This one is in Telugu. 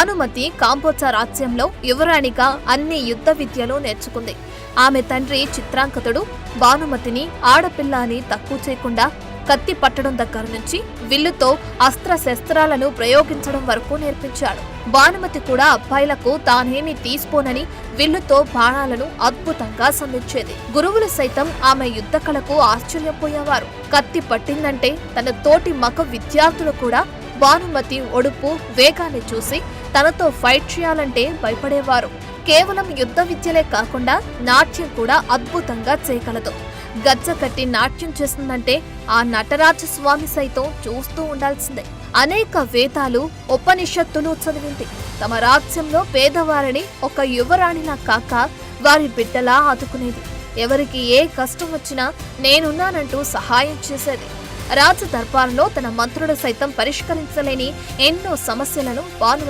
భానుమతి కాంబోజ రాజ్యంలో యువరాణిగా అన్ని యుద్ధ విద్యలు నేర్చుకుంది. ఆమె తండ్రి చిత్రాంకతుడు భానుమతిని ఆడపిల్ల అని తక్కువ చేయకుండా కత్తి పట్టడం దగ్గర నుంచి విల్లుతో అస్త్ర శస్త్రాలను ప్రయోగించడం వరకు నేర్పించాడు. భానుమతి కూడా అబ్బాయిలకు తానేమి తీసుకోనని విల్లుతో బాణాలను అద్భుతంగా సంధించేది. గురువులు సైతం ఆమె యుద్ధ కళకు ఆశ్చర్యపోయేవారు. కత్తి పట్టిందంటే తన తోటి మగ విద్యార్థులు కూడా భానుమతి ఒడుపు వేగాన్ని చూసి తనతో ఫైట్ చేయాలంటే భయపడేవారు. కేవలం యుద్ధ విద్యలే కాకుండా నాట్యం కూడా అద్భుతంగా చేయగలదు. గజ్జ కట్టి నాట్యం చేస్తుందంటే ఆ నటరాజ స్వామి సైతం చూస్తూ ఉండాల్సిందే. అనేక వేదాలు ఉపనిషత్తులు చదివింది. తమ రాజ్యంలో పేదవారిని ఒక యువరాణిలా కాక వారి బిడ్డలా ఆదుకునేది. ఎవరికి ఏ కష్టం వచ్చినా నేనున్నానంటూ సహాయం చేసేది. రాజ దర్బార్లో తన మంత్రులు సైతం పరిష్కరించలేని ఎన్నో సమస్యలను భానుమతి